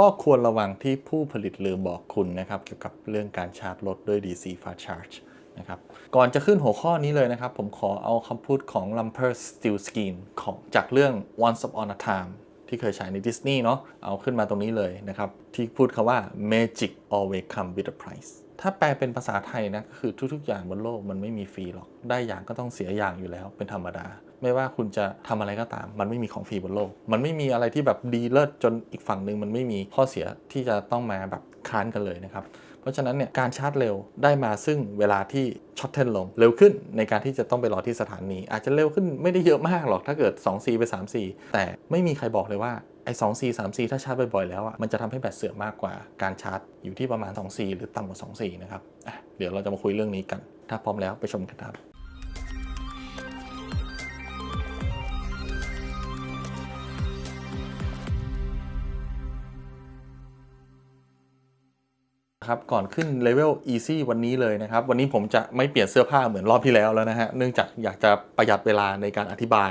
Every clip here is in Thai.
ข้อควรระวังที่ผู้ผลิตลืมบอกคุณนะครับ เกี่ยวกับเรื่องการชาร์จรถด้วย DC fast charge นะครับ ก่อนจะขึ้นหัวข้อนี้เลยนะครับ ผมขอเอาคำพูดของ Lumper Steel Scheme ของจากเรื่อง Once Upon a Time ที่เคยฉายในดิสนีย์เนาะ เอาขึ้นมาตรงนี้เลยนะครับ ที่พูดคาว่า magic always come with a price ถ้าแปลเป็นภาษาไทยนะก็คือทุกๆ อย่างบนโลกมันไม่มีฟรีหรอก ได้อย่างก็ต้องเสียอย่างอยู่แล้วเป็นธรรมดา ไม่ว่าคุณจะทำอะไรก็ตาม มันไม่มีของฟรีบนโลก มันไม่มีอะไรที่แบบดีเลิศจนอีกฝั่งหนึ่งมันไม่มีข้อเสียที่จะต้องมาแบบค้านกันเลยนะครับเพราะฉะนั้นเนี่ยการชาร์จเร็วได้มาซึ่งเวลาที่ช็อตเทนลงเร็วขึ้นในการที่จะต้องไปรอที่สถานี อาจจะเร็วขึ้นไม่ได้เยอะมากหรอกถ้าเกิด 2C ไป 3C แต่ไม่มีใครบอกเลยว่าไอ้ 2C 3C ถ้าชาร์จบ่อยๆแล้วอะมันจะทำให้แบตเสื่อมมากกว่าการชาร์จ อยู่ที่ประมาณ 2C หรือต่ำกว่า 2C นะครับ เดี๋ยวเราจะมาคุยเรื่องนี้กัน ถ้าพร้อมแล้วไปชมกันครับ ครับก่อนขึ้นเลเวล easy วันนี้เลยนะครับ วันนี้ผมจะไม่เปลี่ยนเสื้อผ้าเหมือนรอบที่แล้วแล้วนะฮะ เนื่องจากอยากจะประหยัดเวลาในการอธิบาย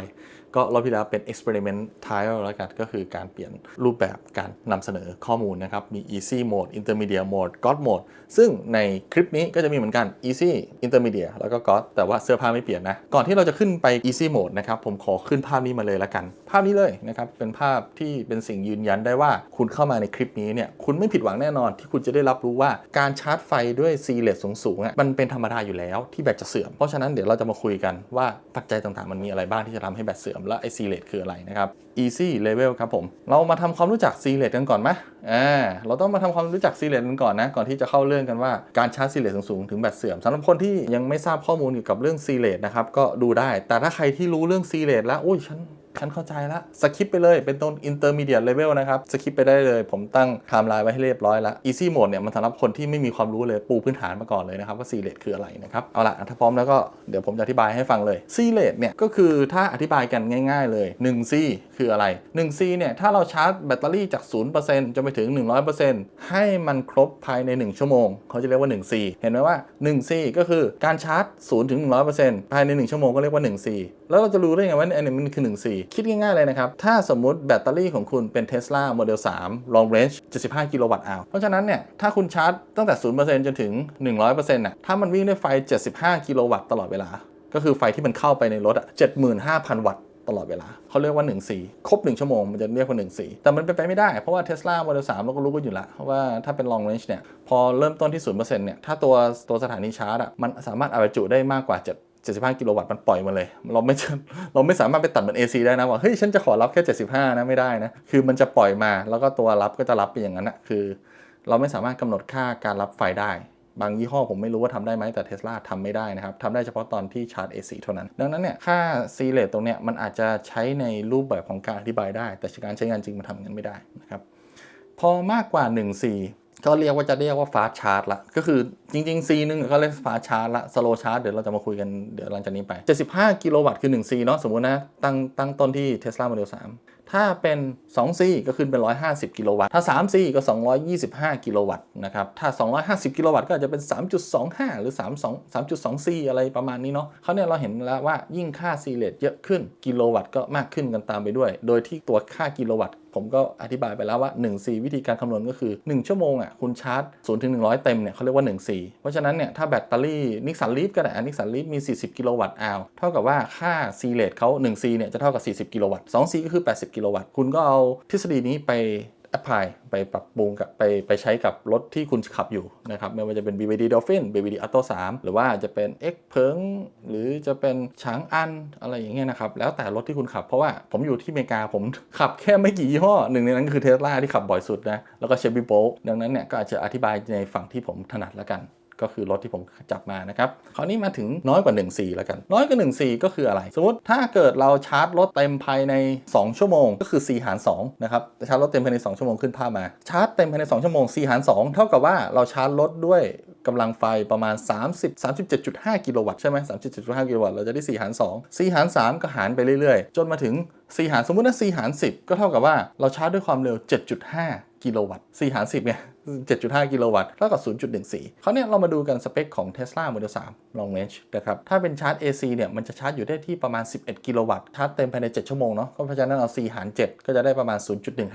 ก็รอบที่แล้วเป็น experiment trial แล้วกันก็คือการเปลี่ยนรูปแบบการนำเสนอข้อมูลนะครับ มี easy mode intermediate mode god mode ซึ่งในคลิปนี้ก็จะมีเหมือนกัน easy intermediate แล้วก็ god แต่ว่าเสื้อผ้าไม่เปลี่ยนนะ ก่อนที่เราจะขึ้นไป easy mode นะครับ ผมขอขึ้นภาพนี้มาเลยละกัน ภาพนี้เลยนะครับ เป็นภาพที่เป็นสิ่งยืนยันได้ว่าคุณเข้ามาในคลิปนี้เนี่ยคุณไม่ผิดหวังแน่นอนที่คุณจะได้รับรู้ว่าการชาร์จไฟด้วย C เลสสูงๆอะมันเป็นธรรมดาอยู่แล้วที่แบตจะเสื่อมเพราะฉะนั้นเดี๋ยวเราจะมาคุยกันว่าปัจจัยต่างๆมันมีอะไรบ้างที่จะทำให้แบตเสื่อมและไอซีเลตคืออะไรนะครับ easy level ครับผม เรามาทำความรู้จักซีเลตกันก่อนไหมอ่าเราต้องมาทำความรู้จักซีเลตกันก่อนนะ ก่อนที่จะเข้าเรื่องกันว่าการชาร์จซีเลตสูงๆถึงแบตเสื่อมสำหรับคนที่ยังไม่ทราบข้อมูลเกี่ยวกับเรื่องซีเลตนะครับก็ดูได้ แต่ถ้าใครที่รู้เรื่องซีเลตแล้วอุ้ยฉัน ฉันเข้าใจละสคิปไปเลยเป็นต้น intermediate level นะครับสคิปไปได้เลย ผมตั้งไทม์ไลน์ไว้ให้เรียบร้อยแล้ว easy mode เนี่ยมันสำหรับคนที่ไม่มีความรู้เลยปูพื้นฐานมาก่อนเลยนะครับว่า C rate คืออะไรนะครับเอาละถ้าพร้อมแล้วก็เดี๋ยวผมจะอธิบายให้ฟังเลย C rate เนี่ยก็คือถ้าอธิบายกันง่าย ๆ เลย 1C คืออะไร 1C เนี่ยถ้าเราชาร์จแบตเตอรี่จาก 0%จนไปถึง 100%ให้มันครบภายใน 1 ชั่วโมง เขาจะเรียกว่า 1C เห็นไหมว่า 1C ก็คือการชาร์จ0ถึง100%ภายใน 1 ชั่วโมงก็เรียกว่า 1C แล้วเราจะรู้ได้ไงว่าอันนี้มันคือ 1C คิดง่ายๆเลยนะครับ ถ้าสมมุติแบตเตอรี่ของคุณเป็น Tesla Model 3 Long Range 75 กิโลวัตต์อาวเพราะฉะนั้นเนี่ยถ้าคุณชาร์จตั้งแต่ 0%จนถึง 100%น่ะถ้ามันวิ่งด้วยไฟ 75 กิโลวัตต์ตลอดเวลา ก็คือไฟที่มันเข้าไปในรถอะ75,000 วัตต์ ตลอดเวลาเขาเรียกว่า 1C ครบ 1 ชั่วโมง มันจะเรียกว่า 1C แต่มันเป็นไปไม่ได้ เพราะว่า Tesla Model 3เราก็รู้กันอยู่แล้วว่าถ้าเป็น long range เนี่ย พอเริ่มต้นที่ 0%เนี่ย ถ้าตัวตัวสถานีชาร์จอะมันสามารถเอาไปจุได้มากกว่า 7 75 กิโลวัตต์มันปล่อยมาเลย เราไม่เราไม่สามารถไปตัดเหมือน AC ได้นะว่าเฮ้ยฉันจะขอรับแค่ 75 นะไม่ได้นะคือมันจะปล่อยมาแล้วก็ตัวรับก็จะรับไปอย่างนั้นนะคือ เราไม่สามารถกำหนดค่าการรับไฟได้ บางยี่ห้อผมไม่รู้ว่าทำได้ไหมแต่เทสลาทำไม่ได้นะครับทำได้เฉพาะตอนที่ชาร์จ AC เท่านั้น ดังนั้นเนี่ยค่า C rate ตรงเนี้ยมันอาจจะใช้ในรูปแบบของการอธิบายได้ แต่การใช้งานจริงมันทำอย่างนั้นไม่ได้นะครับพอมากกว่า 1C ก็เรียกว่าจะเรียกว่าฟาสชาร์จละก็คือ จริงๆ C นึงก็เรียกฟาชาร์จละสโลชาร์จเดี๋ยวเราจะมาคุยกันเดี๋ยวหลังจากนี้ไป 75 กิโลวัตต์คือ 1C เนาะสมมุตินะตั้งตั้งต้นที่ Tesla Model 3 ถ้าเป็น 2C ก็ขึ้นเป็น 150 กิโลวัตต์ถ้า 3C ก็ 225 กิโลวัตต์นะครับถ้า 250 กิโลวัตต์ก็อาจจะเป็น 3.25 หรือ 32 3.2C อะไรประมาณนี้เนาะเขาเนี่ยเราเห็นแล้วว่ายิ่งค่า C rate เยอะขึ้นกิโลวัตต์ก็มากขึ้นกันตามไปด้วย โดยที่ตัวค่ากิโลวัตต์ผมก็อธิบายไปแล้วว่า 1C วิธีการคำนวณก็คือ 1 ชั่วโมงอะคุณชาร์จ0ถึง100 เต็มเนี่ยเขาเรียกว่า 1C เพราะฉะนั้นเนี่ยถ้าแบตเตอรี่นิกสันลีฟก็ได้นิกสันลีฟมี 40 กิโลวัตต์อาวเท่ากับว่าค่า C rate เขา 1C เนี่ยจะเท่ากับ 40 กิโลวัตต์ 2C ก็คือ 80 กิโลวัตต์ คุณก็เอาทฤษฎีนี้ไป แอพพลายไปปรับปรุงกับไปไปใช้กับรถที่คุณขับอยู่นะครับไม่ว่าจะเป็น BVD Dolphin BVD Atto 3 หรือว่าจะเป็น X เพิงหรือจะเป็นช้างอันอะไรอย่างเงี้ยนะครับ แล้วแต่รถที่คุณขับเพราะว่าผมอยู่ที่อเมริกาผมขับแค่ไม่กี่ยี่ห้อหนึ่งในนั้นคือเทสลาที่ขับบ่อยสุดนะแล้วก็เชฟบีโบดังนั้นเนี่ยก็อาจจะอธิบายในฝั่งที่ผมถนัดแล้วกัน ก็คือรถที่ผมจับมานะครับ คราวนี้มาถึงน้อยกว่า 1 4 แล้วกัน น้อยกว่า 1 4 ก็คืออะไร สมมติถ้าเกิดเราชาร์จรถเต็มภายใน 2 ชั่วโมง ก็คือ 4 หาร2นะครับชาร์จรถเต็มภายใน 2 ชั่วโมงขึ้นภาพมา ชาร์จเต็มภายใน 2 ชั่วโมง 4 หาร 2 เท่ากับว่าเราชาร์จรถด้วยกำลังไฟประมาณ 30 37.5 กิโลวัตต์ใช่ไหม37.5 กิโลวัตต์ เราจะได้ 4 หาร 2 4 หาร 3 ก็หารไปเรื่อยๆ จนมาถึง 4 หารสมมุติว่า4หาร 10 ก็เท่ากับว่าเราชาร์จด้วยความเร็ว 7.5 กิโลวัตต์4หาร 10เนี่ย 7.5 กิโลวัตต์เท่ากับ 0.14คราเนี้ยเรามาดูกันสเปคของ Tesla Model 3 Long Range นะครับ ถ้าเป็นชาร์จ AC เนี่ย มันจะชาร์จอยู่ได้ที่ประมาณ 11 กิโลวัตต์ ชาร์จเต็มภายใน 7 ชั่วโมงเนาะ ก็เพราะฉะนั้นเอา4หาร 7 ก็จะได้ประมาณ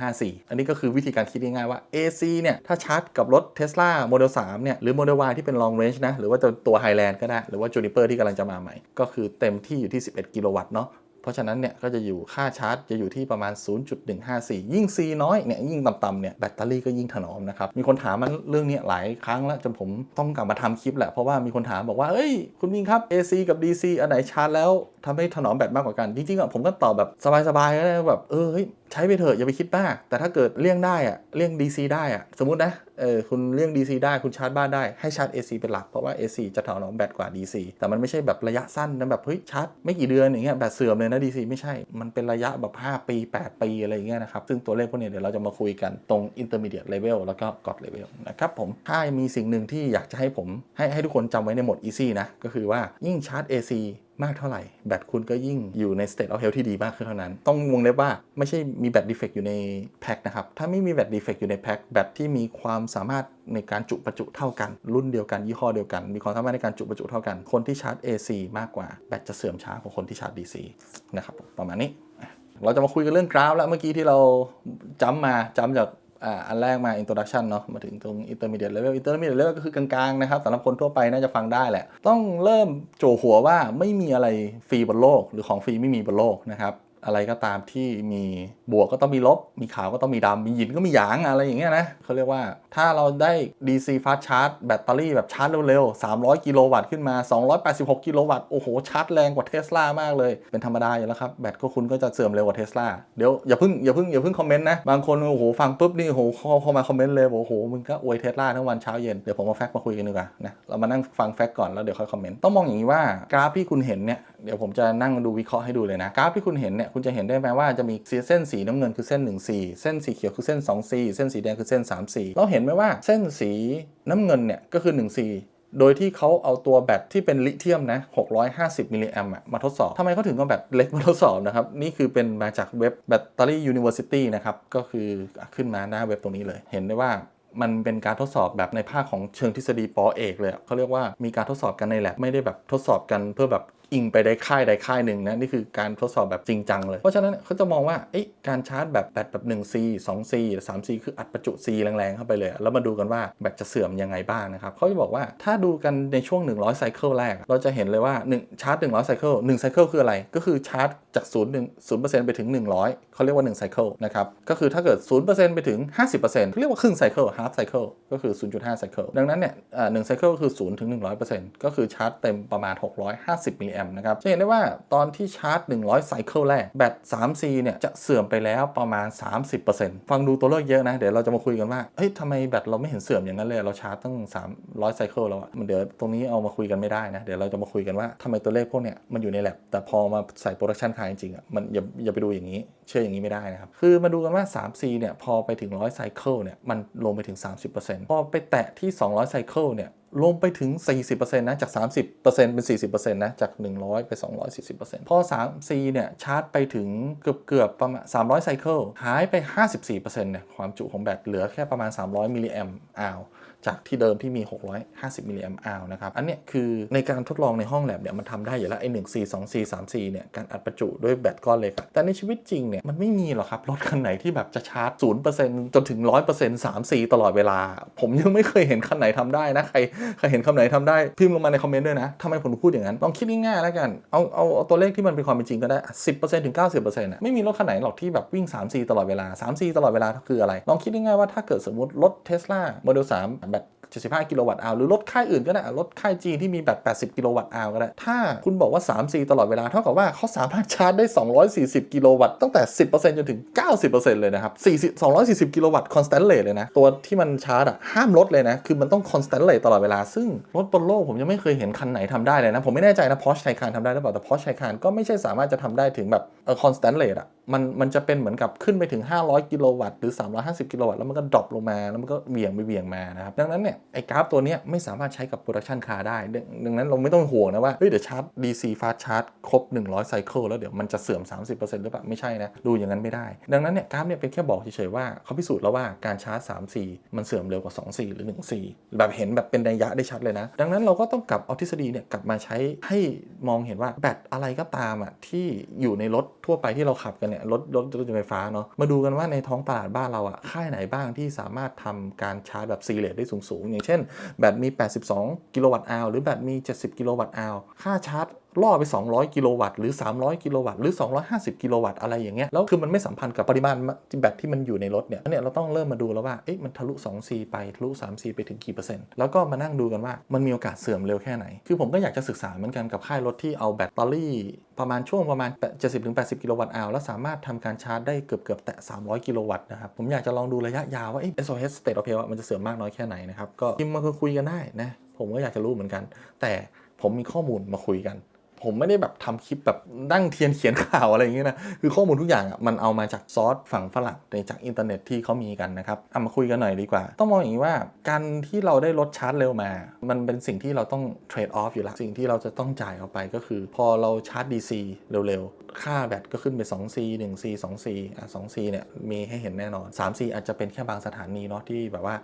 0.154 อันนี้ก็คือวิธีการคิดง่ายๆว่า AC เนี่ย ถ้าชาร์จกับรถ Tesla Model 3 เนี่ย หรือ Model Y ที่เป็น Long Range นะ หรือว่าตัว Highland ก็ได้ หรือว่า Juniper ที่กำลังจะมาใหม่ ก็คือเต็มที่อยู่ที่ 11 กิโลวัตต์เนาะ ราะฉะนั้นเนี่ยก็จะอยู่ค่าชาร์จจะอยู่ที่ประมาณ 0.154 ยิ่ง C น้อยเนี่ยยิ่งต่ำๆเนี่ยแบตเตอรี่ก็ยิ่งถนอมนะครับ มีคนถามมันเรื่องนี้หลายครั้งแล้วจนผมต้องกลับมาทำคลิปแหละ เพราะว่ามีคนถามบอกว่า เอ้ย คุณมิงครับ AC กับ DC อันไหนชาร์จแล้วทำให้ถนอมแบตมากกว่ากัน จริงๆอะผมก็ตอบแบบสบายๆก็ได้แบบเออใช้ไปเถอะอย่าไปคิดมาก แต่ถ้าเกิดเลี่ยงได้อะเลี่ยง DC ได้อะสมมตินะ เออคุณเลี่ยง DC ได้คุณชาร์จบ้านได้ให้ชาร์จ AC เป็นหลักเพราะว่า AC จะถนอมแบตกว่า DC แต่มันไม่ใช่แบบระยะสั้นนะแบบเฮ้ยชาร์จไม่กี่เดือนอย่างเงี้ยแบตเสื่อมเลยนะ DC ไม่ใช่ มันเป็นระยะแบบ 5 ปี 8 ปีอะไรอย่างเงี้ยนะครับ ซึ่งตัวเลขพวกเนี้ยเดี๋ยวเราจะมาคุยกันตรง intermediate level แล้วก็ god level นะครับผมถ้ามีสิ่งหนึ่งที่อยากจะให้ผมให้ให้ทุกคนจำไว้ในหมด easy นะก็คือว่ายิ่งชาร์จ AC มากเท่าไหร่ แบตคุณก็ยิ่งอยู่ใน state of health ที่ดีมากขึ้นเท่านั้น ต้องวงเล็บว่าไม่ใช่มีแบต defect อยู่ในแพ็คนะครับ ถ้าไม่มีแบต defect อยู่ในแพ็คแบตที่มีความสามารถในการจุประจุเท่ากัน รุ่นเดียวกันยี่ห้อเดียวกัน มีความสามารถในการจุประจุเท่ากัน คนที่ชาร์จ AC มากกว่า แบตจะเสื่อมช้ากว่าคนที่ชาร์จ DC นะครับประมาณนี้ เราจะมาคุยกันเรื่องกราฟแล้วเมื่อกี้ที่เราจำมาจำจาก อ่าอันแรกมา introduction เนาะมาถึงตรง intermediate level intermediate level ก็คือกลางๆนะครับสำหรับคนทั่วไปน่าจะฟังได้แหละ ต้องเริ่มโจหัวว่าไม่มีอะไรฟรีบนโลก หรือของฟรีไม่มีบนโลกนะครับ อะไรก็ตามที่มีบวกก็ต้องมีลบ มีขาวก็ต้องมีดำมีหยินก็มีหยางอะไรอย่างเงี้ยนะเขาเรียกว่าถ้าเราได้ DC fast charge แบตเตอรี่แบบชาร์จเร็วๆ 300 กิโลวัตต์ขึ้นมา 286 กิโลวัตต์โอ้โห ชาร์จแรงกว่าเทสลามากเลย เป็นธรรมดาอยู่แล้วครับ แบตก็คุณก็จะเสื่อมเร็วกว่าเทสลาเดี๋ยวอย่าเพิ่งอย่าเพิ่งอย่าเพิ่งคอมเมนต์นะ บางคนโอ้โหฟังปุ๊บนี่โอ้โหเข้าเข้ามาคอมเมนต์เลยบอกโอ้โหมึงก็อวยเทสลาทั้งวันเช้าเย็นเดี๋ยวผมมาแฟกมาคุยกันดีกว่านะเรามานั่งฟังแฟกก่อนแล้วเดี๋ยวค่อยคอมเมนต์ต้องมองอย่างนี้ว่ากราฟที่คุณเห็นเนี่ยเดี๋ยวผมจะนั่งดูวิเคราะห์ให้ดูเลยนะกราฟที่คุณเห็นเนี่ยคุณจะเห็นได้ไหมว่าจะมีเส้นสีน้ำเงินคือเส้น 1 4 เส้นสีเขียวคือเส้น 2 4 เส้นสีแดงคือเส้น 3 4 เราเห็นไหมว่าเส้นสีน้ำเงินเนี่ยก็คือ 1 4โดยที่เขาเอาตัวแบตที่เป็นลิเธียมนะ 650 มิลลิแอมอะมาทดสอบ ทำไมเขาถึงเอาแบตเล็กมาทดสอบนะครับ นี่คือเป็นมาจากเว็บ Battery University นะครับ ก็คือขึ้นมาหน้าเว็บตรงนี้เลย เห็นได้ว่ามันเป็นการทดสอบแบบในภาคของเชิงทฤษฎีปอเอกเลยเขาเรียกว่ามีการทดสอบกันในแลบไม่ได้แบบทดสอบกันเพื่อแบบ อิงไปได้ค่ายใดค่ายหนึ่งนะนี่คือการทดสอบแบบจริงจังเลย เพราะฉะนั้นเขาจะมองว่าการชาร์จแบบแบตแบบ 1C 2C 3C คืออัดประจุ C แรงๆเข้าไปเลย แล้วมาดูกันว่าแบตจะเสื่อมยังไงบ้างนะครับเขาจะบอกว่าถ้าดูกันในช่วง 100ไซเคิลแรก เราจะเห็นเลยว่า1ชาร์จ100ไซเคิล1ไซเคิลคืออะไรก็คือชาร์จ จาก0 1 0%ไปถึง 100เขาเรียกว่า1ไซเคิลนะครับ ก็คือถ้าเกิด 0%ไปถึง 50%เขาเรียกว่าครึ่งไซเคิล half cycle ก็คือ 0.5ไซเคิลดังนั้นเนี่ยอ่า1ไซเคิลก็คือ0ถึง100%ก็คือชาร์จเต็มประมาณ 650มิลลิแอมนะครับ จะเห็นได้ว่าตอนที่ชาร์จ 100ไซเคิลแรก แบต 3C เนี่ยจะเสื่อมไปแล้วประมาณ 30%ฟังดูตัวเลขเยอะนะ เดี๋ยวเราจะมาคุยกันว่า เฮ้ยทำไมแบตเราไม่เห็นเสื่อมอย่างนั้นเลย เราชาร์จตั้ง 300ไซเคิลแล้วอะมันเดี๋ยวตรงนี้เอามาคุยกันไม่ได้นะ เดี๋ยวเราจะมาคุยกันว่าทำไมตัวเลขพวกเนี้ยมันอยู่ในแลบแต่พอมาใส่โปรดักชันคาร์จริงๆอะมันอย่าอย่าไปดูอย่างนี้เชื่ออย่างนี้ไม่ได้นะครับ คือมาดูกันว่า 3C เนี่ยพอไปถึง 100ไซเคิลเนี่ยมันลงไปถึง 30%พอไปแตะที่ 200ไซเคิลเนี่ยลงไปถึง 40%นะ จาก 30%เป็น 40%นะ จาก 100 ไป 240%พอ 3C เนี่ยชาร์จไปถึงเกือบเกือบประมาณ 300 ไซเคิลหายไป 54%เนี่ยความจุของแบตเหลือแค่ประมาณ 300 มิลลิแอมป์อาว จากที่เดิมที่มี 650มิลลิแอมป์อาวนะครับ อันเนี้ยคือในการทดลองในห้องแลบเนี่ยมันทำได้อยู่แล้วไอ้ 1C 2C 3C เนี่ยการอัดประจุด้วยแบตก้อนเล็กแต่ในชีวิตจริงเนี่ยมันไม่มีหรอกครับ รถคันไหนที่แบบจะชาร์จ0%จนถึง100% 3C ตลอดเวลา ผมยังไม่เคยเห็นคันไหนทำได้นะใครใครเห็นคำไหนทำได้พิมพ์ลงมาในคอมเมนต์ด้วยนะทำไมผมถึงพูดอย่างนั้นลองคิดง่ายๆแล้วกันเอาเอาเอาตัวเลขที่มันเป็นความเป็นจริงก็ได้10%ถึง90%นะไม่มีรถคันไหนหรอกที่แบบวิ่ง 3C ตลอดเวลา 3C ตลอดเวลาคืออะไรลองคิดง่ายๆว่าถ้าเกิดสมมติรถ Tesla Model 3แบ 75 กิโลวัตต์อาวหรือรถค่ายอื่นก็ได้รถค่ายจีนที่มีแบต80 กิโลวัตต์อาวก็ได้ ถ้าคุณบอกว่า 3C ตลอดเวลาเท่ากับว่าเขาสามารถชาร์จได้ 240 กิโลวัตต์ตั้งแต่ 10%จนถึง 90%เลยนะครับ40 240 กิโลวัตต์ constant rate เลยนะ ตัวที่มันชาร์จอะห้ามลดเลยนะ คือมันต้อง constant rate ตลอดเวลา ซึ่งรถบนโลกผมยังไม่เคยเห็นคันไหนทำได้เลยนะ ผมไม่แน่ใจนะ Porsche Taycan ทำได้หรือเปล่าแต่ Porsche Taycan ก็ไม่ใช่สามารถจะทำได้ถึงแบบเออ constant rate อะมันมันจะเป็นเหมือนกับขึ้นไปถึง 500 กิโลวัตต์หรือ 350 กิโลวัตต์แล้วมันก็ดรอปลงมาแล้วมันก็เหวี่ยงไปเหวี่ยงมานะครับดังนั้นเนี่ยไอ้กราฟตัวนี้ไม่สามารถใช้กับโปรดักชันคาร์ได้ ดังนั้นเราไม่ต้องห่วงนะว่า เฮ้ย เดี๋ยวชาร์จ DC fast charge ครบ 100ไซเคิลแล้วเดี๋ยวมันจะเสื่อม 30%หรือเปล่า ไม่ใช่นะ ดูอย่างนั้นไม่ได้ ดังนั้นเนี่ยกราฟเนี่ยเป็นแค่บอกเฉยๆว่าเขาพิสูจน์แล้วว่าการชาร์จ3 4มันเสื่อมเร็วกว่า2 4หรือ1 4แบบเห็นแบบเป็นระยะได้ชัดเลยนะ ดังนั้นเราก็ต้องกลับเอาทฤษฎีเนี่ยกลับมาใช้ให้มองเห็นว่าแบตอะไรก็ตามอะที่อยู่ในรถทั่วไปที่เราขับกันเนี่ยรถรถรถยนต์ไฟฟ้าเนาะมาดูกันว่าในท้องตลาดบ้านเราอะค่ายไหนบ้างที่สามารถทำการชาร์จแบบซีเรตได้สูงอย่างเช่น แบตมี 82 กิโลวัตต์อวหรือแบตมี 70 กิโลวัตต์อวค่าชาร์จ ล่อไป 200 กิโลวัตต์หรือ 300 กิโลวัตต์หรือ 250 กิโลวัตต์อะไรอย่างเงี้ยแล้วคือมันไม่สัมพันธ์กับปริมาณแบตที่มันอยู่ในรถเนี่ยเนี่ยเราต้องเริ่มมาดูแล้วว่าเอ๊ะมันทะลุ 2C ไปทะลุ 3C ไปถึงกี่เปอร์เซ็นต์แล้วก็มานั่งดูกันว่ามันมีโอกาสเสื่อมเร็วแค่ไหน คือผมก็อยากจะศึกษาเหมือนกันกับค่ายรถที่เอาแบตเตอรี่ประมาณช่วงประมาณ 70-80 กิโลวัตต์อาวแล้วสามารถทำการชาร์จได้เกือบเกือบแตะ 300 กิโลวัตต์นะครับ ผมอยากจะลองดูระยะยาวว่าเอ๊ะ SOS State of Health อะมันจะเสื่อมมากน้อยแค่ไหนนะครับ ก็พิมพ์มาคุยกันได้นะ ผมก็อยากจะรู้เหมือนกัน แต่ผมมีข้อมูลมาคุยกัน ผมไม่ได้แบบทำคลิปแบบดั้งเทียนเขียนข่าวอะไรอย่างเงี้ยนะ คือข้อมูลทุกอย่างอะมันเอามาจากซอสฝั่งฝรั่งในจากอินเทอร์เน็ตที่เขามีกันนะครับเอามาคุยกันหน่อยดีกว่า ต้องมองอย่างนี้ว่าการที่เราได้ลดชาร์จเร็วมา มันเป็นสิ่งที่เราต้องเทรดออฟอยู่ละสิ่งที่เราจะต้องจ่ายออกไปก็คือ พอเราชาร์จ DC เร็วๆ ค่าแบตก็ขึ้นไป 2C 1C 2C อะ 2C เนี่ยมีให้เห็นแน่นอน 3C อาจจะเป็นแค่บางสถานีเนาะที่แบบว่า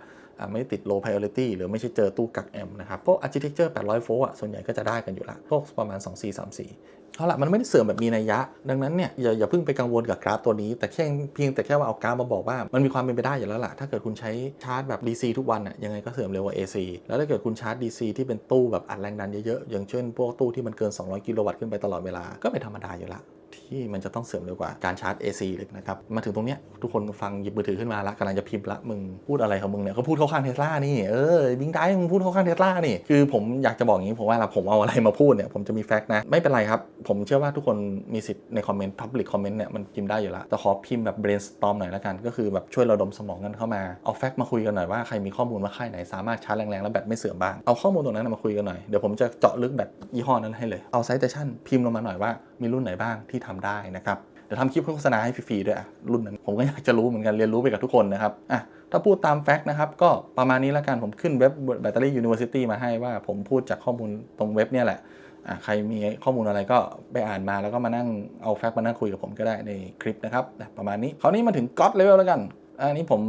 ไม่ได้ติด low priority หรือไม่ใช่เจอตู้กักแอมป์นะครับ พวก architecture 800โวลต์อะส่วนใหญ่ก็จะได้กันอยู่ละ พวกประมาณ 2 4 3 4เอาละมันไม่ได้เสื่อมแบบมีนัยยะ ดังนั้นเนี่ยอย่าอย่าเพิ่งไปกังวลกับกราฟตัวนี้ แต่แค่เพียงแต่แค่ว่าเอากราฟมาบอกว่า มันมีความเป็นไปได้อยู่แล้วล่ะ ถ้าเกิดคุณใช้ชาร์จแบบ DC ทุกวันอะยังไงก็เสื่อมเร็วกว่า AC แล้วถ้าเกิดคุณชาร์จ DC ที่เป็นตู้แบบอัดแรงดันเยอะๆอย่างเช่นพวกตู้ที่มันเกิน 200 กิโลวัตต์ขึ้นไปตลอดเวลาก็เป็นธรรมดาอยู่ละ ที่มันจะต้องเสื่อมเร็วกว่าการชาร์จ AC เลยนะครับมาถึงตรงเนี้ยทุกคนฟังหยิบมือถือขึ้นมาละกำลังจะพิมพ์ละมึงพูดอะไรของมึงเนี่ยเขาพูดเข้าข้างเทสลานี่เออบิงได้มึงพูดเข้าข้างเทสลานี่คือผมอยากจะบอกอย่างนี้ผมว่าเราผมเอาอะไรมาพูดเนี่ยผมจะมีแฟกต์นะไม่เป็นไรครับผมเชื่อว่าทุกคนมีสิทธิ์ในคอมเมนต์ Public Comment เนี่ยมันพิมพ์ได้อยู่แล้วแต่ขอพิมพ์แบบ brainstorm หน่อยละกัน ก็คือแบบช่วยระดมสมองกันเข้ามาเอาแฟกต์มาคุยกันหน่อยว่าใครมีข้อมูลว่าค่ายไหนสามารถชาร์จแรงๆแล้วแบตไม่เสื่อมบ้างเอาข้อมูลตรงนั้นมาคุยกันหน่อยเดี๋ยวผมจะเจาะลึกแบตยี่ห้อนั้นให้เลยเอาไซต์เตชันพิมพ์ลงมาหน่อยว่ามีรุ่นไหนบ้างที่ทำได้นะครับเดี๋ยวทำคลิปโฆษณาให้ฟรีๆด้วยอะรุ่นนั้นผมก็อยากจะรู้เหมือนกันเรียนรู้ไปกับทุกคนนะครับอะถ้าพูดตามแฟกต์นะครับ ก็ประมาณนี้แล้วกันผมขึ้นเว็บแบตเตอรี่ยูนิเวอร์ซิตี้มาให้ว่าผมพูดจากข้อมูลตรงเว็บเนี่ยแหละอะใครมีข้อมูลอะไรก็ไปอ่านมาแล้วก็มานั่งเอาแฟกต์มานั่งคุยกับผมก็ได้ในคลิปนะครับประมาณนี้คราวนี้มาถึงก็ d เลเวลแล้วกัน อันนี้ผม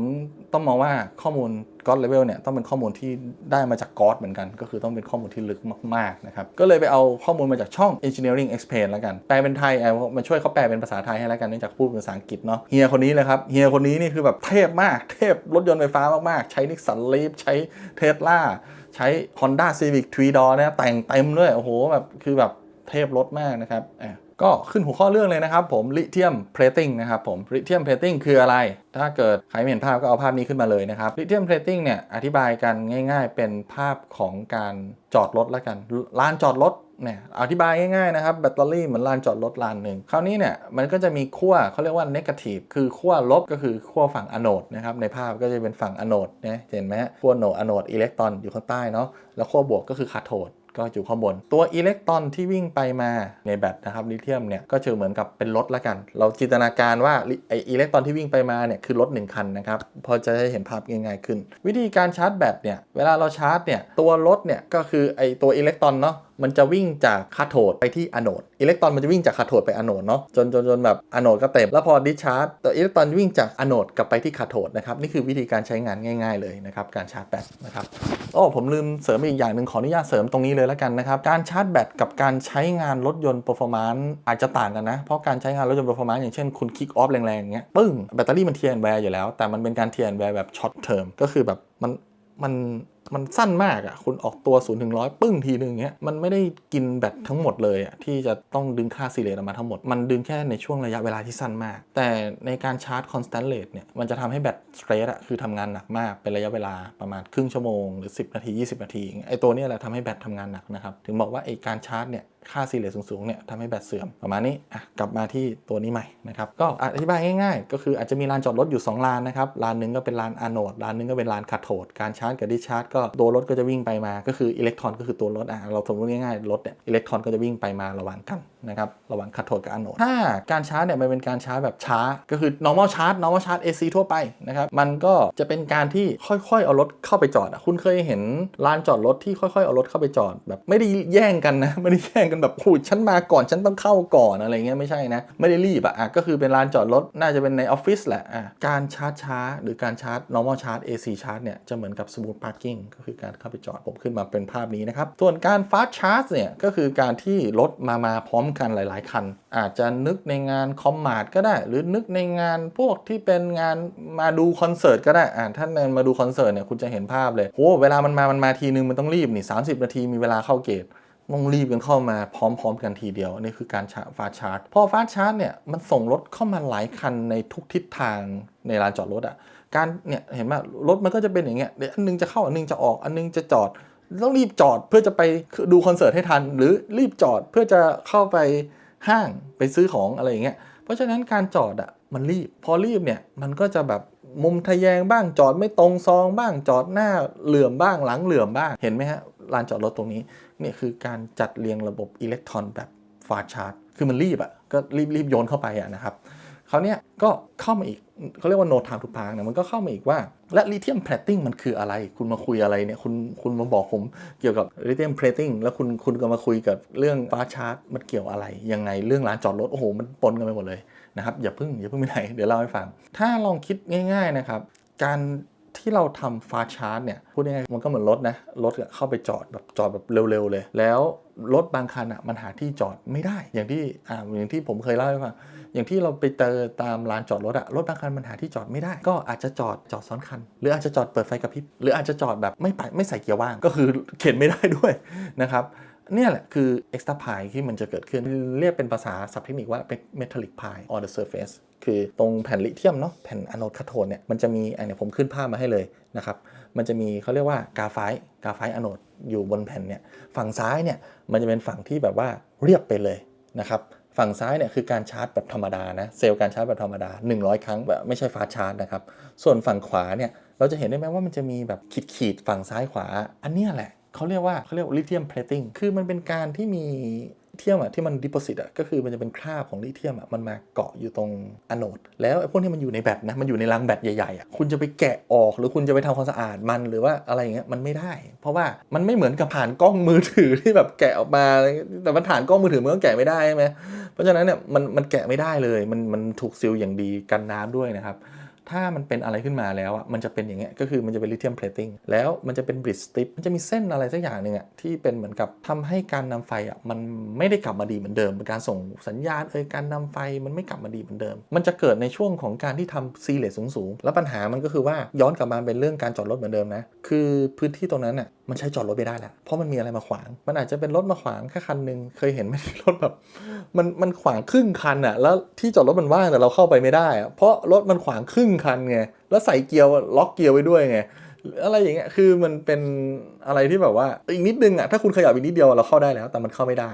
ต้องมองว่าข้อมูล God Level เนี่ยต้องเป็นข้อมูลที่ได้มาจาก God เหมือนกัน ก็คือต้องเป็นข้อมูลที่ลึกมากๆนะครับก็เลยไปเอาข้อมูลมาจากช่อง Engineering Explain แล้วกัน แปลเป็นไทยเอามาช่วยเขาแปลเป็นภาษาไทยให้แล้วกันเนื่องจากพูดเป็นภาษาอังกฤษเนาะเฮียคนนี้เลยครับเฮียคนนี้นี่คือแบบเทพมาก เทพรถยนต์ไฟฟ้ามากๆ ใช้นิสสันลีฟใช้เทสลาใช้ Honda Civic 3 Door เนี่ยแต่งเต็มด้วยโอ้โหแบบคือแบบเทพรถมากนะครับอะ ก็ขึ้นหัวข้อเรื่องเลยนะครับผมลิเทียมเพลติงนะครับผมลิเทียมเพลติงคืออะไร ถ้าเกิดใครไม่เห็นภาพก็เอาภาพนี้ขึ้นมาเลยนะครับลิเทียมเพลติงเนี่ยอธิบายกันง่าย ๆ เป็นภาพของการจอดรถแล้วกันลานจอดรถเนี่ยอธิบายง่ายๆนะครับแบตเตอรี่เหมือนลานจอดรถลานหนึ่งคราวนี้เนี่ยมันก็จะมีขั้วเขาเรียกว่าเนกาทีฟคือขั้วลบก็คือขั้วฝั่งอะโนดนะครับในภาพก็จะเป็นฝั่งอะโนดนะเห็นไหมขั้วโนอะโนดอิเล็กตรอนอยู่ข้างใต้เนาะแล้วขั้วบวกก็คือคาโทด ก็อยู่ข้างบน ตัวอิเล็กตรอนที่วิ่งไปมาในแบตนะครับลิเธียมเนี่ยก็จะเหมือนกับเป็นรถละกัน เราจินตนาการว่าไออิเล็กตรอนที่วิ่งไปมาเนี่ยคือรถ1คันนะครับพอจะได้เห็นภาพง่ายๆขึ้น วิธีการชาร์จแบตเนี่ยเวลาเราชาร์จเนี่ยตัวรถเนี่ยก็คือไอตัวอิเล็กตรอนเนาะ มันจะวิ่งจากคาโทดไปที่อะโนดอิเล็กตรอนมันจะวิ่งจากคาโทดไปอะโนดเนาะจนจนจนแบบอะโนดก็เต็มแล้วพอดิชาร์จตัวอิเล็กตรอนวิ่งจากอะโนดกลับไปที่คาโทดนะครับนี่คือวิธีการใช้งานง่าย ๆเลยนะครับการชาร์จแบตนะครับโอ้ผมลืมเสริมอีกอย่างหนึ่งขออนุญาตเสริมตรงนี้เลยแล้วกันนะครับการชาร์จแบตกับการใช้งานรถยนต์ performance อาจจะต่างกันนะเพราะการใช้งานรถยนต์ performance อย่างเช่นคุณคลิกออฟแรงๆอย่างเงี้ยปึ้งแบตเตอรี่มันเทียนแวร์อยู่แล้ว แต่มันเป็นการเทียนแวร์แบบช็อตเทอมก็คือแบบมันมัน มันสั้นมากอะ่ะ คุณออกตัว0ูนย์ถึงร้อยปึ้งทีนึงเงี้ย มันไม่ได้กินแบตทั้งหมดเลยอะ่ะที่จะต้องดึงค่าซีเรตออกมาทั้งหมด มันดึงแค่ในช่วงระยะเวลาที่สั้นมาก แต่ในการชาร์จ constant rate เนี่ย มันจะทำให้แบตสเตรทอะคือทำงานหนักมากเป็นระยะเวลาประมาณครึ่งชั่วโมงหรือ 10 นาที 20 นาที ไอตัวเนี้แหละทำให้แบตทำงานหนักนะครับ ถึงบอกว่าไอการชาร์จเนี่ยค่าซีเรตสูงๆเนี่ยทำให้แบตเสื่อมประมาณนี้อะกลับมาที่ตัวนี้ใหม่นะครับก็อธิบายง่ายๆ ก็คืออาจจะมีลานจอดรถอยู่2ลานนะครับลานนึงก็เป็นลานอะโนดลานนึงก็เป็นลานคาโทดการชาร์จกับดิชาร์จก็ตัวรถก็จะวิ่งไปมาก็คืออิเล็กตรอนก็คือตัวรถอะเราสมมติง่ายๆรถเนี่ยอิเล็กตรอนก็จะวิ่งไปมาระหว่างกัน นะครับระหว่างคาโทดกับอโนดถ้าการชาร์จเนี่ยมันเป็นการชาร์จแบบช้า ก็คือ normal charge normal charge AC ทั่วไปนะครับมันก็จะเป็นการที่ค่อยๆ เอารถเข้าไปจอดคุณเคยเห็นลานจอดรถที่ค่อยๆ เอารถเข้าไปจอดแบบไม่ได้แย่งกันนะไม่ได้แย่งกันแบบหูฉันมาก่อนฉันต้องเข้าก่อนอะไรเงี้ยไม่ใช่นะไม่ได้รีบอะอะก็คือเป็นลานจอดรถน่าจะเป็นในออฟฟิศแหละอะการชาร์จช้า หรือการชาร์จ normal charge AC charge เนี่ยจะเหมือนกับ smooth parking ก็คือการเข้าไปจอดผมขึ้นมาเป็นภาพนี้นะครับส่วนการ fast charge เนี่ยก็คือการที่รถมามาพร้อมกันหลาย ๆ คัน อาจจะนึกในงานคอมมาดก็ได้ หรือนึกในงานพวกที่เป็นงานมาดูคอนเสิร์ตก็ได้อ่าถ้ามาดูคอนเสิร์ตเนี่ยคุณจะเห็นภาพเลยโหเวลามันมา มันมาทีนึงมันต้องรีบนี่30นาทีมีเวลาเข้าเกตต้องรีบกันเข้ามาพร้อม ๆ กันทีเดียวนี่คือการฟาชาร์จพอฟาชาร์จเนี่ยมันส่งรถเข้ามาหลายคันในทุกทิศทางในลานจอดรถอะ่ะการเนี่ยเห็นไหมรถมันก็จะเป็นอย่างเงี้ยเดี๋ยวอันนึงจะเข้าอันนึงจะออกอันนึงจะจอด ต้องรีบจอดเพื่อจะไปดูคอนเสิร์ตให้ทัน หรือรีบจอดเพื่อจะเข้าไปห้างไปซื้อของอะไรอย่างเงี้ยเพราะฉะนั้นการจอดอะ่ะมันรีบพอรีบเนี่ยมันก็จะแบบมุมทะแยงบ้างจอดไม่ตรงซองบ้างจอดหน้าเหลื่อมบ้างหลังเหลื่อมบ้างเห็นไหมฮะลานจอดรถตรงนี้เนี่ยคือการจัดเรียงระบบอิเล็กทรอนแบบฟาชาร์จคือมันรีบอะ่ะก็รีบรีบโยนเข้าไปอะ่ะนะครับคราวเนี้ยก็เข้ามาอีก เขาเรียกว่า no time to park เนี่ยมันก็เข้ามาอีกว่า และลิเธียมเพลตติ้งมันคืออะไร คุณมาคุยอะไรเนี่ยคุณคุณมาบอกผมเกี่ยวกับลิเธียมเพลตติ้งแล้วคุณคุณก็มาคุยกับเรื่องฟาชาร์จมันเกี่ยวอะไร ยังไงเรื่องร้านจอดรถ โอ้โห มันปนกันไปหมดเลยนะครับ อย่าเพิ่งอย่าเพิ่งไปไหนเดี๋ยวเล่าให้ฟัง ถ้าลองคิดง่าย ๆนะครับ การที่เราทำฟาชาร์จเนี่ยพูดง่ายๆมันก็เหมือนรถนะรถเข้าไปจอดแบบจอดแบบเร็วๆเลย แล้วรถบางคันอะมันหาที่จอดไม่ได้อย่างที่อ่าอย่างที่ผมเคยเล่าให้ฟัง อย่างที่เราไปเจอตามลานจอดรถอะรถบางคันมันหาที่จอดไม่ได้ ก็อาจจะจอดจอดซ้อนคัน หรืออาจจะจอดเปิดไฟกระพริบหรืออาจจะจอดแบบไม่ไปไม่ใส่เกียร์ว่างก็คือเข็นไม่ได้ด้วยนะครับเนี่ยแหละคือ extra pie ที่มันจะเกิดขึ้น เรียกเป็นภาษาศัพท์เทคนิคว่าเป็น metallic pie on the surface คือตรงแผ่นลิเธียมเนาะแผ่นอะโนดคาโทนเนี่ยมันจะมีอันเนี้ยผมขึ้นภาพมาให้เลยนะครับมันจะมีเขาเรียกว่ากาไฟกาไฟอะโนดอยู่บนแผ่นเนี่ยฝั่งซ้ายเนี่ยมันจะเป็นฝั่งที่แบบว่าเรียบไปเลยนะครับ ฝั่งซ้ายเนี่ยคือการชาร์จแบบธรรมดานะเซลล์การชาร์จแบบธรรมดา 100 ครั้งแบบไม่ใช่ฟาสชาร์จนะครับ ส่วนฝั่งขวาเนี่ยเราจะเห็นได้ไหมว่ามันจะมีแบบขีดขีดฝั่งซ้ายขวา อันนี้แหละเขาเรียกว่าเขาเรียกลิเธียมเพลตติ้งคือมันเป็นการที่มี เทียมอะที่มันดิโพซิตอะก็คือมันจะเป็นคราบของลิเธียมอะมันมาเกาะอยู่ตรงอะโนด แล้วไอ้พวกนี้มันอยู่ในแบตนะมันอยู่ในรังแบตใหญ่ๆอะคุณจะไปแกะออกหรือคุณจะไปทำความสะอาดมันหรือว่าอะไรอย่างเงี้ยมันไม่ได้ เพราะว่ามันไม่เหมือนกับผ่านกล้องมือถือที่แบบแกะออกมาเงี้ยแต่มันผ่านกล้องมือถือมันก็แกะไม่ได้ใช่ไหมเพราะฉะนั้นเนี่ยมันมันแกะไม่ได้เลยมันมันถูกซีลอย่างดีกันน้ำด้วยนะครับ ถ้ามันเป็นอะไรขึ้นมาแล้วอะมันจะเป็นอย่างเงี้ยก็คือมันจะเป็นลิเธียมเพลตติ้งแล้วมันจะเป็นบริดสติปมันจะมีเส้นอะไรสักอย่างหนึ่งอะที่เป็นเหมือนกับทำให้การนำไฟอะมันไม่ได้กลับมาดีเหมือนเดิมเป็นการส่งสัญญาณเอยการนำไฟมันไม่กลับมาดีเหมือนเดิม มันจะเกิดในช่วงของการที่ทำซีเลสสูงๆแล้วปัญหามันก็คือว่าย้อนกลับมาเป็นเรื่องการจอดรถเหมือนเดิมนะคือพื้นที่ตรงนั้นอะมันใช้จอดรถไม่ได้แหล้วเพราะมันมีอะไรมาขวาง มันอาจจะเป็นรถมาขวางแค่คันหนึ่งเคยเห็นไหมรถแบบมันมันขวางครึ่งคันอะแล้วที่จอดรถมันว่างแต่เราเข้าไปไม่ได้อะเพราะรถมันขวางครึ่งคันไงแล้วใส่เกียร์ล็อกเกียร์ไว้ด้วยไงอะไรอย่างเงี้ยคือมันเป็นอะไรที่แบบว่าอีกนิดนึงอะถ้าคุณขยับอีกนิดเดียวเราเข้าได้แล้ว แต่มันเข้าไม่ได้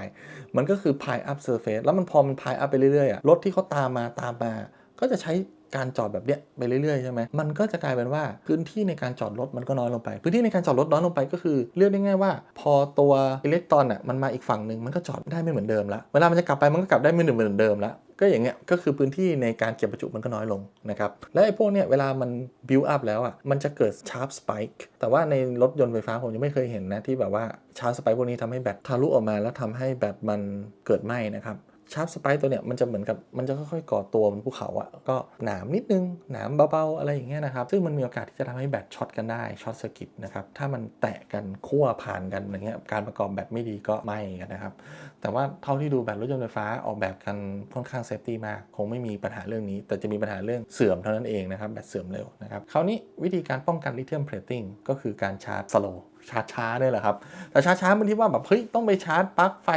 มันก็คือ pile up surface แล้วมันพอมัน pile up ไปเรื่อยๆอะรถที่เขาตามมาตามมา ก็จะใช้ การจอดแบบเนี้ยไปเรื่อยๆใช่ไหมมันก็จะกลายเป็นว่าพื้นที่ในการจอดรถมันก็น้อยลงไป พื้นที่ในการจอดรถน้อยลงไปก็คือเรียกได้ง่ายว่า พอตัวอิเล็กตรอนอะมันมาอีกฝั่งหนึ่งมันก็จอดได้ไม่เหมือนเดิมละเวลามันจะกลับไปมันก็กลับได้ไม่เหมือนเดิมละก็อย่างเงี้ยก็คือพื้นที่ในการเก็บบรรจุมันก็น้อยลงนะครับ และไอ้พวกเนี้ยเวลามัน build up แล้วอะมันจะเกิด sharp spike แต่ว่าในรถยนต์ไฟฟ้าผมยังไม่เคยเห็นนะที่แบบว่า sharp spike พวกนี้ทำให้แบตทะลุออกมาแล้วทำให้แบตมันเกิดไหม้นะครับ ชาร์ปสไปร์ตัวเนี่ยมันจะเหมือนกับมันจะค่อยๆก่อตัวบนภูเขาอะก็หนามนิดนึงหนามเบาๆอะไรอย่างเงี้ยนะครับซึ่งมันมีโอกาสที่จะทำให้แบตช็อตกันได้ช็อตสกิตนะครับถ้ามันแตะกันคั่วผ่านกันอย่างเงี้ยการประกอบแบตไม่ดีก็ไหม้กันนะครับแต่ว่าเท่าที่ดูแบตรถยนต์ไฟฟ้าออกแบบกันค่อนข้างเซฟตี้มากคงไม่มีปัญหาเรื่องนี้ แต่จะมีปัญหาเรื่องเสื่อมเท่านั้นเองนะครับแบตเสื่อมเร็วนะครับคราวนี้วิธีการป้องกันลิเธียมเพลตติ้งก็คือการชาร์จสโล ชาร์จช้าเนี่ยแหละครับ แต่ชาร์จช้ามันที่ว่าแบบเฮ้ยต้องไปชาร์จปลั๊กไฟ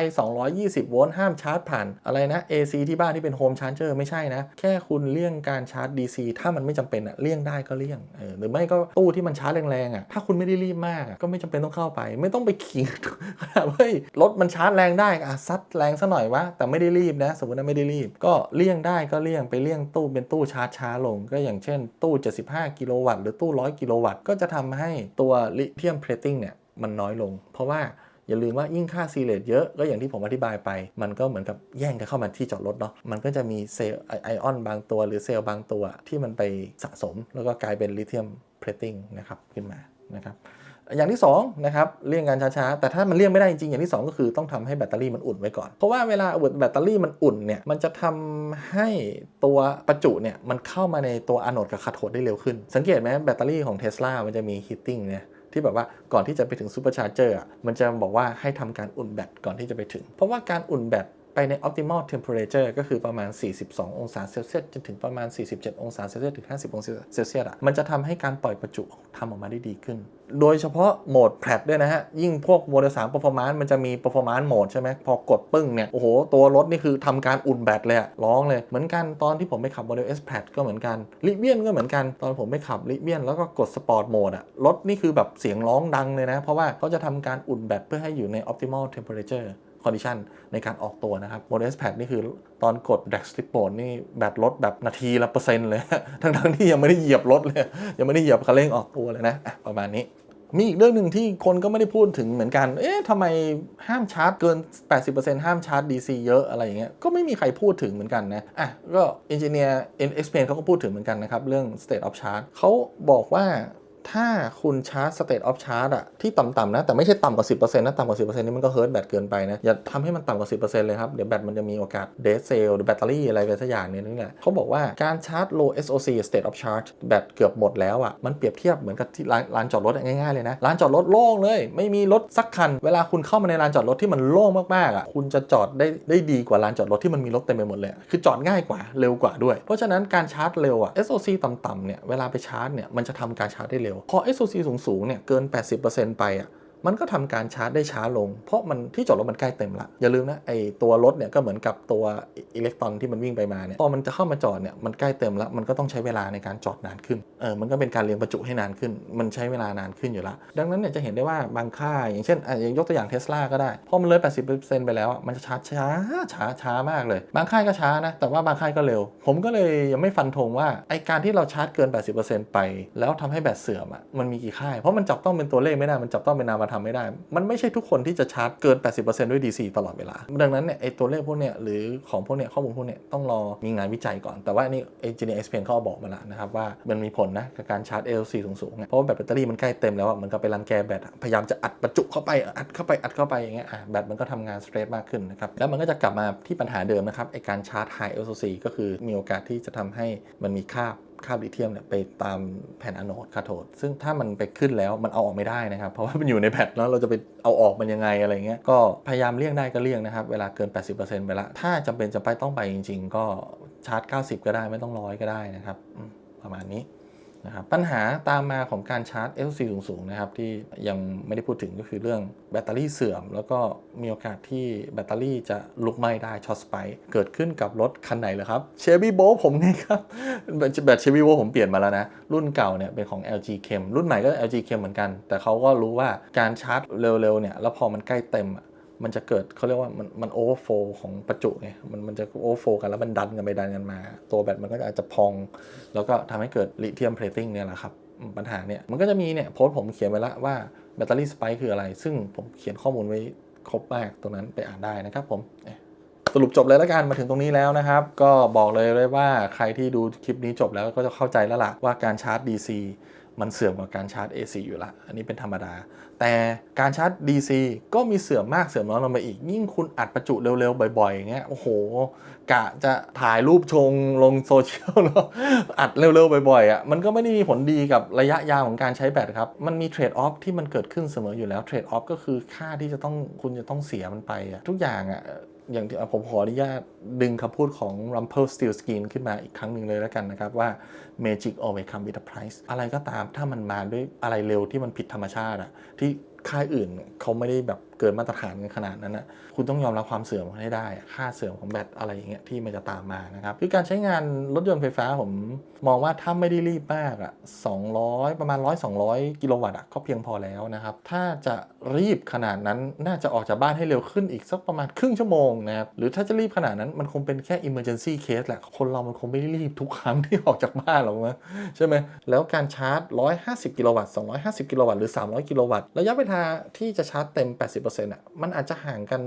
220 โวลต์ห้ามชาร์จผ่านอะไรนะ AC ที่บ้านที่เป็นโฮมชาร์จเจอร์ไม่ใช่นะ แค่คุณเลี่ยงการชาร์จ DC ถ้ามันไม่จำเป็นอะเลี่ยงได้ก็เลี่ยงเออหรือไม่ก็ตู้ที่มันชาร์จแรงๆอะถ้าคุณไม่ได้รีบมากก็ไม่จำเป็นต้องเข้าไป ไม่ต้องไปขิงเฮ้ยรถมันชาร์จแรงได้อะซัดแรงซะหน่อยวะแต่ไม่ได้รีบนะ สมมติว่าไม่ได้รีบ ก็เลี่ยงได้ก็เลี่ยงไปเลี่ยงตู้เป็นตู้ชาร์จช้าลง ก็อย่างเช่น ตู้ 75 กิโลวัตต์หรือตู้ 100 กิโลวัตต์ก็จะทำให้ตัวลิเธียมเพลตติ้ง มันน้อยลง เพราะว่าอย่าลืมว่ายิ่งค่าซีเลตเยอะก็อย่างที่ผมอธิบายไป มันก็เหมือนกับแย่งกันเข้ามาที่จอดรถเนาะมันก็จะมีเซลล์ไอออนบางตัวหรือเซลล์บางตัวที่มันไปสะสม แล้วก็กลายเป็นลิเธียมเพลตติ้งนะครับขึ้นมานะครับอย่างที่2นะครับเลี่ยงการช้าๆ แต่ถ้ามันเลี่ยงไม่ได้จริงๆอย่างที่ 2 ก็คือต้องทำให้แบตเตอรี่มันอุ่นไว้ก่อน เพราะว่าเวลาแบตเตอรี่มันอุ่นเนี่ยมันจะทำให้ตัวประจุเนี่ยมันเข้ามาในตัวอโนดกับคาโทดได้เร็วขึ้น สังเกตไหมแบตเตอรี่ของเทสลามันจะมีฮีตติ้งเนี่ย ที่แบบว่าก่อนที่จะไปถึงซูเปอร์ชาร์เจอร์อะมันจะบอกว่าให้ทำการอุ่นแบตก่อนที่จะไปถึง เพราะว่าการอุ่นแบต ไปใน optimal temperature ก็คือประมาณ 42 องศาเซลเซียสจนถึงประมาณ 47 องศาเซลเซียสถึง 50 องศาเซลเซียสอะมันจะทำให้การปล่อยประจุทำออกมาได้ดีขึ้น โดยเฉพาะโหมดแพลตด้วยนะฮะ ยิ่งพวกโมเดล3 performance มันจะมี performance โหมดใช่ไหมพอกดปึ้งเนี่ย โอ้โห ตัวรถนี่คือทำการอุ่นแบตเลยอะร้องเลย เหมือนกันตอนที่ผมไปขับโมเดล S แพลตก็เหมือนกันลิเบียนก็เหมือนกันตอนผมไปขับลิเบียนแล้วก็กดสปอร์ตโหมดอะรถนี่คือแบบเสียงร้องดังเลยนะ เพราะว่าเขาจะทำการอุ่นแบตเพื่อให้อยู่ใน optimal temperature condition ในการออกตัวนะครับ Model S Pad นี่คือตอนกด Drag Strip Mode นี่แบตลดแบบนาทีละเปอร์เซ็นต์เลย ทั้งๆที่ยังไม่ได้เหยียบรถเลย ยังไม่ได้เหยียบคันเร่งออกตัวเลยนะะประมาณนี้มีอีกเรื่องหนึ่งที่คนก็ไม่ได้พูดถึงเหมือนกัน เอ๊ะทำไมห้ามชาร์จเกิน 80%ห้ามชาร์จ DC เยอะอะไรอย่างเงี้ย ก็ไม่มีใครพูดถึงเหมือนกันนะ อะ ก็ Engineer Explain เขาก็พูดถึงเหมือนกันนะครับ เรื่อง State of Charge เขาบอกว่า ถ้าคุณชาร์จ State of Charge อะที่ต่ำๆนะ แต่ไม่ใช่ต่ำกว่า 10%นะ ต่ำกว่า 10%นี่มันก็เฮิร์ตแบตเกินไปนะ อย่าทำให้มันต่ำกว่า 10%เลยครับ เดี๋ยวแบตมันจะมีโอกาสเดซเซลหรือแบตเตอรี่อะไรไปสักอย่างนึงนี่แหละเขาบอกว่าการชาร์จ low SOC State of Charge แบตเกือบหมดแล้วอะมันเปรียบเทียบเหมือนกับที่ร้านลานจอดรถง่ายๆเลยนะลานจอดรถโล่งเลย ไม่มีรถสักคัน เวลาคุณเข้ามาในลานจอดรถที่มันโล่งมากๆอะคุณจะจอดได้ได้ดีกว่าลานจอดรถที่มันมีรถเต็มไปหมดเลย คือจอดง่ายกว่าเร็วกว่าด้วย เพราะฉะนั้นการชาร์จเร็วอะ SOC ต่ำๆเนี่ยเวลาไปชาร์จเนี่ยมันจะทำการชาร์จได้เร็วยว พอ SOC สูงๆเนี่ยเกิน 80%ไปอะ มันก็ทำการชาร์จได้ช้าลง เพราะมันที่จอดรถมันใกล้เต็มละ อย่าลืมนะไอตัวรถเนี่ยก็เหมือนกับตัวอิเล็กตรอนที่มันวิ่งไปมาเนี่ยพอมันจะเข้ามาจอดเนี่ยมันใกล้เต็มล้วมันก็ต้องใช้เวลาในการจอดนานขึ้นเออมันก็เป็นการเรียงประจุให้นานขึ้น มันใช้เวลานานขึ้นอยู่ละดังนั้นเนี่ยจะเห็นได้ว่าบางค่ายอย่างเช่นอย่างยกตัวอย่างเทสลาก็ได้พอมันเลย 80%ไปแล้วมันจะชาร์จช้าช้าช้ามากเลย บางค่ายก็ช้านะแต่ว่าบางค่ายก็เร็ว ผมก็เลยยังไม่ฟันธงว่าไอการที่เราชาร์จเกิน 80%ไป แล้วทำให้แบตเสื่อมอะมันมีกี่ค่ายเพราะมันจับต้องเป็นตัวเลขไม่ได้มันจับต้องเป็นนามธรรมไม่ได้ มันไม่ใช่ทุกคนที่จะชาร์จเกิน 80%ด้วย DC ตลอดเวลา ดังนั้นเนี่ยไอตัวเลขพวกเนี้ยหรือของพวกเนี้ยข้อมูลพวกเนี้ยต้องรอมีงานวิจัยก่อน แต่ว่านี่ Engineer Explain เขาบอกมาแล้วนะครับว่ามันมีผลนะกับการชาร์จ LC สูงๆเพราะว่าแบตเตอรี่มันใกล้เต็มแล้วอะมันก็ไปรังแกแบตพยายามจะอัดประจุเข้าไปอัดเข้าไปอัดเข้าไปอย่างเงี้ยอะแบตมันก็ทำงานสเตรทมากขึ้นนะครับแล้วมันก็จะกลับมาที่ปัญหาเดิมนะครับไอการชาร์จ High LC ก็คือมีโอกาสที่จะทำให้มันมีคราบ คาบลิเทียมเนี่ยไปตามแผ่นอะโนดคาโทดซึ่งถ้ามันไปขึ้นแล้วมันเอาออกไม่ได้นะครับ เพราะว่ามันอยู่ในแผ่นแล้วเราจะไปเอาออกมันยังไงอะไรเงี้ยก็พยายามเลี่ยงได้ก็เลี่ยงนะครับ เวลาเกิน 80%ไปละ ถ้าจำเป็นจะไปต้องไปจริง ๆ ก็ชาร์จ 90 ก็ได้ไม่ต้องร้อยก็ได้นะครับ ประมาณนี้ นะครับปัญหาตามมาของการชาร์จ LC สูงๆนะครับที่ยังไม่ได้พูดถึงก็คือเรื่องแบตเตอรี่เสื่อม แล้วก็มีโอกาสที่แบตเตอรี่จะลุกไหม้ได้ช็อตสไปเกิดขึ้นกับรถคันไหนเหรอครับเชฟ y ี o โบผมไงครับแบตเชฟ y ี o โบผมเปลี่ยนมาแล้วนะ รุ่นเก่าเนี่ยเป็นของ LG Chem รุ่นใหม่ก็ LG Chem เหมือนกัน แต่เขาก็รู้ว่าการชาร์จเร็วๆเนี่ยแล้วพอมันใกล้เต็ม มันจะเกิดเขาเรียกว่ามันมันโอเวอร์โฟของประจุไงมันมันจะโอเวอร์โฟกันแล้วมันดันกันไปดันกันมา ตัวแบตมันก็อาจจะพอง แล้วก็ทำให้เกิดลิเธียมเพลติงเนี่ยแหละครับปัญหาเนี่ยมันก็จะมีเนี่ยโพสต์ผมเขียนไว้ล้วว่าแบตเตอรี่สไปค์คืออะไร ซึ่งผมเขียนข้อมูลไว้ครบมากตรงนั้นไปอ่านได้นะครับผมสรุปจบเลยแล้วกันมาถึงตรงนี้แล้วนะครับ ก็บอกเลยเลยว่าใครที่ดูคลิปนี้จบแล้วก็จะเข้าใจแล้วล่ะว่าการชาร์จ DC มันเสื่อมกว่าการชาร์จ AC อยู่ละอันนี้เป็นธรรมดา แต่การชาร์จ DC ก็มีเสื่อมมากเสื่อมน้อยลงไปอีก ยิ่งคุณอัดประจุเร็วๆ บ่อยๆอย่างเงี้ยโอ้โห กะจะถ่ายรูปชงลงโซเชียลแล้วอัดเร็วๆ บ่อยๆอะมันก็ไม่ได้มีผลดีกับระยะยาวของการใช้แบตครับ มันมีเทรดออฟที่มันเกิดขึ้นเสมออยู่แล้วเทรดออฟก็คือค่าที่จะต้องคุณจะต้องเสียมันไปอะทุกอย่างอะอย่างที่ผมขออนุญาตดึงคำพูดของ Rumpel Steel Skin ขึ้นมาอีกครั้งหนึ่งเลยแล้วกันนะครับ ว่า Magic always come with a price อะไรก็ตามถ้ามันมาด้วยอะไรเร็วที่มันผิดธรรมชาติอะที่ค่ายอื่นเขาไม่ได้แบบ เกินมาตรฐานกันขนาดนั้นนะคุณต้องยอมรับความเสื่อมให้ได้ ค่าเสื่อมของแบตอะไรอย่างเงี้ยที่มันจะตามมานะครับคือการใช้งานรถยนต์ไฟฟ้าผมมองว่าถ้าไม่ได้รีบมากอะ200 ประมาณ 100 200 กิโลวัตต์อะก็เพียงพอแล้วนะครับ ถ้าจะรีบขนาดนั้นน่าจะออกจากบ้านให้เร็วขึ้นอีกสักประมาณครึ่งชั่วโมงนะครับหรือถ้าจะรีบขนาดนั้นมันคงเป็นแค่ emergency case แหละ คนเรามันคงไม่ได้รีบทุกครั้งที่ออกจากบ้านหรอกมั้งใช่ไหมแล้วการชาร์จ 150 กิโลวัตต์ 250 กิโลวัตต์หรือ 300 กิโลวัตต์ระยะเวลาที่จะชาร์จเต็ม90%อะมันอาจจะห่างกัน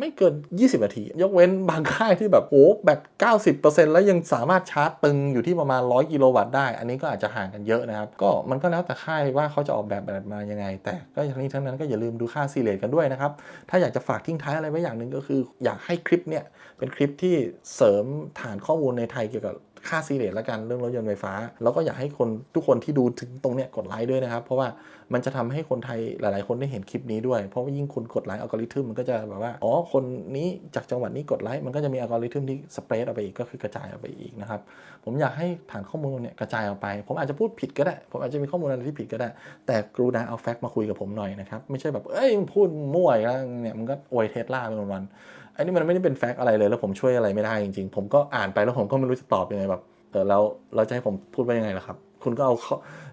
ไม่เกิน 20 นาที ยกเว้นบางค่ายที่แบบ โอ้แบต90%แล้วยังสามารถชาร์จตึงอยู่ที่ประมาณ 100 กิโลวัตต์ได้ อันนี้ก็อาจจะห่างกันเยอะนะครับ ก็มันก็แล้วแต่ค่ายว่าเขาจะออกแบบแบตมายังไง แต่ก็ทั้งนี้ทั้งนั้นก็อย่าลืมดูค่าซีเลตกันด้วยนะครับ ถ้าอยากจะฝากทิ้งท้ายอะไรไว้อย่างหนึ่งก็คือ อยากให้คลิปเนี่ยเป็นคลิปที่เสริมฐานข้อมูลในไทยเกี่ยวกับ ค่าซีเรตแล้วกันเรื่องรถยนต์ไฟฟ้า แล้วก็อยากให้คนทุกคนที่ดูถึงตรงเนี้ยกดไลค์ด้วยนะครับ เพราะว่ามันจะทำให้คนไทยหลาย ๆ คนได้เห็นคลิปนี้ด้วย เพราะว่ายิ่งคุณกดไลค์อัลกอริทึมมันก็จะแบบว่า อ๋อ คนนี้จากจังหวัดนี้กดไลค์ มันก็จะมีอัลกอริทึมที่สเปรดออกไปอีกก็คือกระจายออกไปอีกนะครับ ผมอยากให้ฐานข้อมูลเนี่ยกระจายออกไป ผมอาจจะพูดผิดก็ได้ ผมอาจจะมีข้อมูลอะไรที่ผิดก็ได้ แต่กรุณาเอาแฟกต์มาคุยกับผมหน่อยนะครับ ไม่ใช่แบบ เอ้ย พูดมั่วอีกแล้วเนี่ย มันก็อวยเทสลาไปวันๆ อันนี้มันไม่ได้เป็นแฟกต์อะไรเลย แล้วผมช่วยอะไรไม่ได้จริงๆ ผมก็อ่านไปแล้วผมก็ไม่รู้จะตอบยังไงแบบเออแล้วเราจะให้ผมพูดว่ายังไงล่ะครับ คุณก็เอา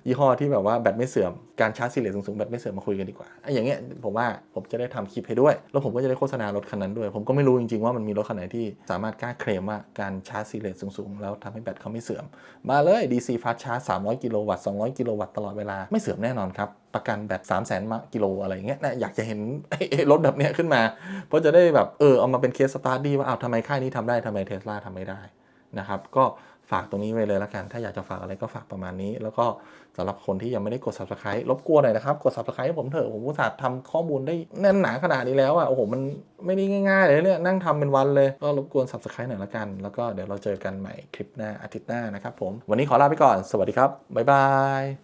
ยี่ห้อที่แบบว่าแบตไม่เสื่อม การชาร์จซีเรียสูงๆแบตไม่เสื่อมมาคุยกันดีกว่าไอ้อย่างเงี้ยผมว่าผมจะได้ทำคลิปให้ด้วย แล้วผมก็จะได้โฆษณารถคันนั้นด้วย ผมก็ไม่รู้จริงๆว่ามันมีรถคันไหนที่สามารถกล้าเคลมว่าการชาร์จซีเรียสูงๆ แล้วทำให้แบตเขาไม่เสื่อม มาเลย DC fast charge 300 กิโลวัตต์ 200 กิโลวัตต์ตลอดเวลาไม่เสื่อมแน่นอนครับ ประกันแบต 3 0 0 0 0 0กิโลอะไรอย่างเงี้ยนะอยากจะเห็นรถแบบเนี้ยขึ้นมา เพราะจะได้แบบเออเอามาเป็นเคสสตาร์ดี้ว่าอ้าวทำไมค่ายนี้ทำได้ทำไมเทสลาทำไม่ได้นะครับก็ ฝากตรงนี้ไว้เลยละกัน ถ้าอยากจะฝากอะไรก็ฝากประมาณนี้ แล้วก็สำหรับคนที่ยังไม่ได้กด subscribe รบกวนหน่อยนะครับ กด subscribe ให้ผมเถอะ ผมอุตส่าห์ทำข้อมูลได้แน่นหนาขนาดนี้แล้วอะ โอ้โห มันไม่ได้ง่ายๆเลยเนี่ย นั่งทำเป็นวันเลย ก็รบกวน subscribe หน่อยละกัน แล้วก็เดี๋ยวเราเจอกันใหม่คลิปหน้าอาทิตย์หน้านะครับผม วันนี้ขอลาไปก่อน สวัสดีครับ บ๊ายบาย